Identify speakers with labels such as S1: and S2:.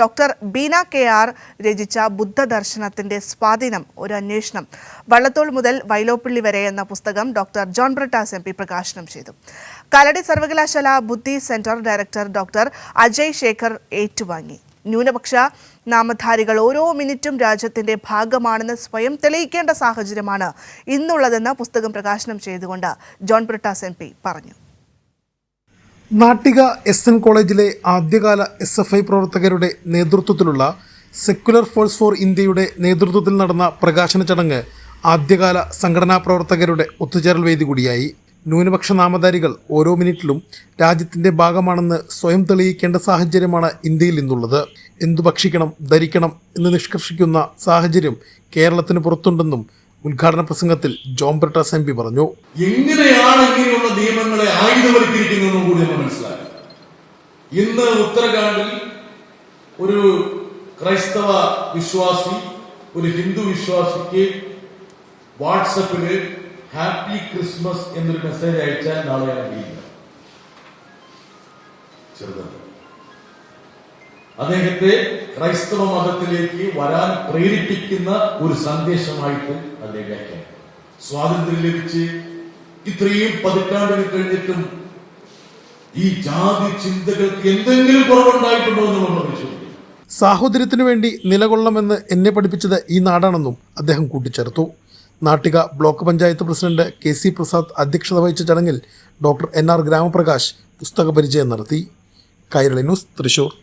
S1: Doctor Beena K R രചിച്ച ബുദ്ധദർശനത്തിന്റെ സ്വാധീനം ഒരു അന്വേഷണം. വള്ളത്തോൾ മുതൽ വൈലോപ്പിള്ളി വരെ എന്ന പുസ്തകം doctor John Brittas M P പ്രകാശനം ചെയ്തു. കാലടി സർവകലാശാല ബുദ്ധി centre director doctor Ajay Shekhar ഏറ്റുവാങ്ങി. ന്യൂനപക്ഷ നാമധാരികൾ ഓരോ മിനിറ്റും രാജ്യത്തിന്റെ ഭാഗമാണെന്ന് സ്വയം തെളിയിക്കേണ്ട സാഹചര്യമാണ് ഇന്നുള്ളതെന്ന് പുസ്തകം പ്രകാശനം ചെയ്തുകൊണ്ട് ജോൺ ബ്രിട്ടാസ് എം പറഞ്ഞു.
S2: നാട്ടിക എസ് എൻ കോളേജിലെ ആദ്യകാല എസ് എഫ് ഐ പ്രവർത്തകരുടെ നേതൃത്വത്തിലുള്ള സെക്യുലർ ഫോഴ്സ് ഫോർ ഇന്ത്യയുടെ നേതൃത്വത്തിൽ നടന്ന പ്രകാശന ചടങ്ങ് ആദ്യകാല സംഘടനാ പ്രവർത്തകരുടെ ഒത്തുചേരൽ വേദി കൂടിയായി. ന്യൂനപക്ഷ നാമധാരികൾ ഓരോ മിനിറ്റിലും രാജ്യത്തിന്റെ ഭാഗമാണെന്ന് സ്വയം തെളിയിക്കേണ്ട സാഹചര്യമാണ് ഇന്ത്യയിൽ ഇന്നുള്ളത് എന്തു ഭക്ഷിക്കണം ധരിക്കണം എന്ന് നിഷ്കർഷിക്കുന്ന സാഹചര്യം കേരളത്തിന് പുറത്തുണ്ടെന്നും ഉദ്ഘാടന പ്രസംഗത്തിൽ ജോൺ ബ്രിട്ടാസ് എം പി പറഞ്ഞു.
S3: എങ്ങനെയാണ് ഇങ്ങനെയുള്ള നിയമങ്ങളെ മനസ്സിലാക്കണം ഇന്ന് ഉത്തരാഖണ്ഡിൽ ഒരു ക്രൈസ്തവ വിശ്വാസി ഒരു ഹിന്ദു വിശ്വാസിക്ക് വാട്സപ്പിൽ ഹാപ്പി ക്രിസ്മസ് എന്നൊരു മെസ്സേജ് അയച്ചാൽ നാളെ അറിയില്ല അദ്ദേഹത്തെ ക്രൈസ്തവ മതത്തിലേക്ക് വരാൻ പ്രേരിപ്പിക്കുന്ന ഒരു സന്ദേശമായിട്ട് അദ്ദേഹം വ്യാഖ്യാനം സ്വാതന്ത്ര്യം ലഭിച്ച് ഇത്രയും പതിറ്റാണ്ടുകൾ കഴിഞ്ഞിട്ടും ഈ ജാതി ചിന്തകൾക്ക് എന്തെങ്കിലും കുറവുണ്ടായിട്ടുണ്ടോ എന്ന് നമ്മൾ
S2: സാഹോദര്യത്തിനു വേണ്ടി നിലകൊള്ളണമെന്ന് എന്നെ പഠിപ്പിച്ചത് ഈ നാടാണെന്നും അദ്ദേഹം കൂട്ടിച്ചേർത്തു. Nattika block panchayat president K C Prasad അധ്യക്ഷത വഹിച്ച ചടങ്ങിൽ ഡോക്ടർ എൻ ആർ ഗ്രാമപ്രകാശ് പുസ്തക പരിചയം നടത്തി. കൈരളി ന്യൂസ് തൃശൂർ.